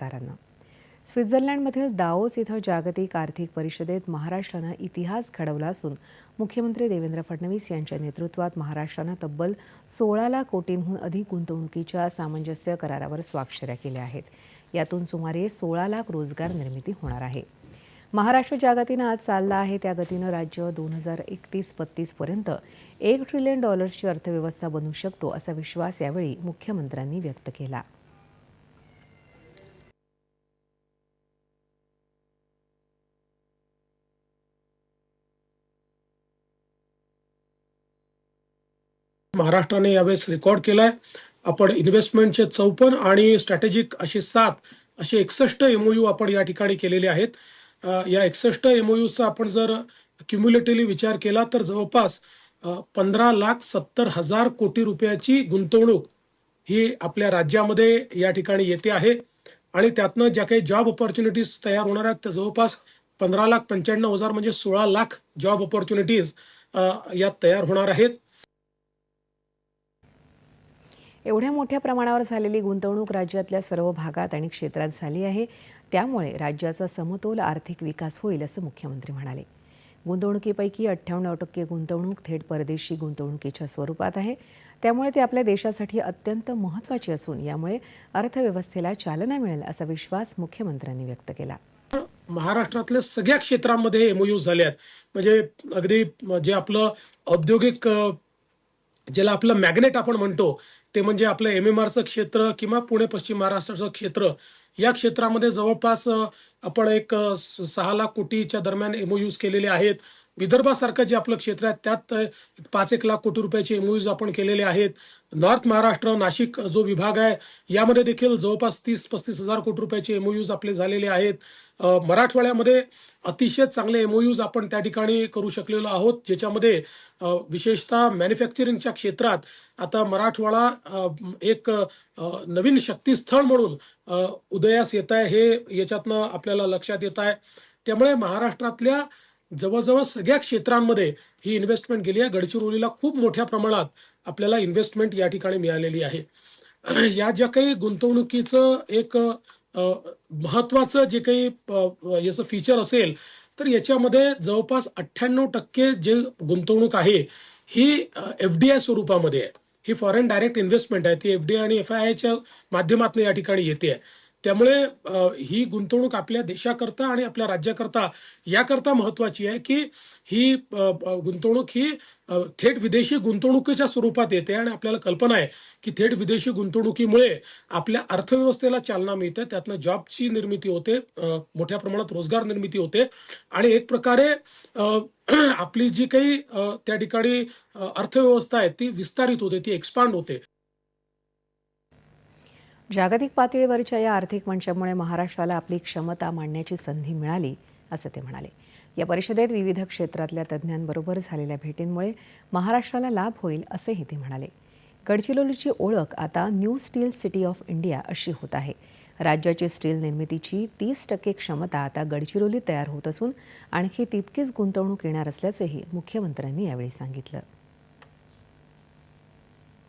विस्तारानं. स्वित्झर्लंडमधील दाओस इथं जागतिक आर्थिक परिषदेत महाराष्ट्रानं इतिहास घडवला असून मुख्यमंत्री देवेंद्र फडणवीस यांच्या नेतृत्वात महाराष्ट्रानं तब्बल सोळा लाख कोटींहून अधिक गुंतवणुकीच्या सामंजस्य करारावर स्वाक्षऱ्या केल्या आहेत. यातून सुमारे सोळा लाख रोजगार निर्मिती होणार आहे. महाराष्ट्र ज्या आज चालला आहे. त्या गतीनं राज्य दोन हजार एकतीस बत्तीसपर्यंत एक ट्रिलियन डॉलर्सची अर्थव्यवस्था बनू शकतो असा विश्वास यावेळी मुख्यमंत्र्यांनी व्यक्त केला. महाराष्ट्राने यावेळेस रेकॉर्ड केलाय. आपण इन्व्हेस्टमेंटचे चौपन्न आणि स्ट्रॅटेजिक असे सात असे एकसष्ट एमओयू आपण या ठिकाणी केलेले आहेत. या एकसष्ट एमओयूचा आपण जर क्युम्युलेटिव्हली विचार केला तर जवळपास पंधरा लाख सत्तर हजार कोटी रुपयाची गुंतवणूक ही आपल्या राज्यामध्ये या ठिकाणी येते आहे. आणि त्यातनं ज्या काही जॉब ऑपॉर्च्युनिटीज तयार होणार आहेत त्या जवळपास पंधरा लाख पंच्याण्णव हजार म्हणजे सोळा लाख जॉब ऑपॉर्च्युनिटीज यात तयार होणार आहेत. एवढ्या मोठ्या प्रमाणावर झालेली गुंतवणूक राज्यातल्या सर्व भागात आणि क्षेत्रात झाली आहे. त्यामुळे राज्याचा समतोल आर्थिक विकास होईल असं मुख्यमंत्री म्हणाले. गुंतवणुकीपैकी अठ्ठ्याण्णव टक्के गुंतवणूक थेट परदेशी गुंतवणुकीच्या स्वरूपात आहे. त्यामुळे ते आपल्या देशासाठी अत्यंत महत्त्वाची असून यामुळे अर्थव्यवस्थेला चालना मिळेल असा विश्वास मुख्यमंत्र्यांनी व्यक्त केला. महाराष्ट्रातल्या सगळ्या क्षेत्रांमध्ये एमओयू झाले आहेत. म्हणजे अगदी जे आपलं औद्योगिक ज्याला आपलं मॅग्नेट आपण म्हणतो ते म्हणजे आपलं एम एम आरचं क्षेत्र किंवा पुणे पश्चिम महाराष्ट्राचं क्षेत्र. या क्षेत्रामध्ये जवळपास आपण एक सहा लाख कोटीच्या दरम्यान एमओयूज केलेले आहेत. विदर्भासारखं जे आपलं क्षेत्र आहे त्यात पाच एक लाख कोटी रुपयाचे एमओयूज आपण केलेले आहेत. नॉर्थ महाराष्ट्र नाशिक जो विभाग आहे यामध्ये देखील जवळपास तीस पस्तीस हजार कोटी रुपयाचे एमओयूज आपले झालेले आहेत. मराठवाड्यामध्ये अतिशय चांगले एमओयूज आपण त्या ठिकाणी करू शकलेलो आहोत ज्याच्यामध्ये विशेषतः मॅन्युफॅक्चरिंगच्या क्षेत्रात आता मराठवाडा एक नवीन शक्तीस्थळ म्हणून उदयास येत आहे हे याच्यातनं आपल्याला लक्षात येत आहे. त्यामुळे महाराष्ट्रातल्या जवळजवळ सगळ्या क्षेत्रांमध्ये ही इन्व्हेस्टमेंट गेली आहे. गडचिरोलीला खूप मोठ्या प्रमाणात आपल्याला इन्व्हेस्टमेंट या ठिकाणी मिळालेली आहे. या ज्या काही गुंतवणुकीचं एक महत्वाचं जे काही याचं फीचर असेल तर याच्यामध्ये जवळपास अठ्ठ्याण्णव टक्के जे गुंतवणूक आहे ही एफ डी आय स्वरूपामध्ये आहे. ही फॉरेन डायरेक्ट इन्व्हेस्टमेंट आहे. ती एफ डी आय आणि एफ आय आयच्या माध्यमातून या ठिकाणी येते आहे. त्यामुळे ही गुंतवणूक आपल्या देशाकरता आणि आपल्या राज्याकरता याकरता महत्वाची आहे की ही गुंतवणूक ही थेट विदेशी गुंतवणुकीच्या स्वरूपात येते आणि आपल्याला कल्पना आहे की थेट विदेशी गुंतवणुकीमुळे आपल्या अर्थव्यवस्थेला चालना मिळते. त्यातनं जॉबची निर्मिती होते मोठ्या प्रमाणात रोजगार निर्मिती होते आणि एक प्रकारे आपली जी काही त्या ठिकाणी अर्थव्यवस्था आहे ती विस्तारित होते ती एक्सपांड होते. जागतिक पातळीवरच्या या आर्थिक मंचामुळे महाराष्ट्राला आपली क्षमता मांडण्याची संधी मिळाली असं ते म्हणाले. या परिषदेत विविध क्षेत्रातल्या तज्ज्ञांबरोबर झालेल्या भेटींमुळे महाराष्ट्राला लाभ होईल असंही ते म्हणाले. गडचिरोलीची ओळख आता new steel city of India अशी होत आहे. राज्याची स्टील निर्मितीची तीस टक्के क्षमता आता गडचिरोलीत तयार होत असून आणखी तितकीच गुंतवणूक येणार असल्याचंही मुख्यमंत्र्यांनी यावेळी सांगितलं.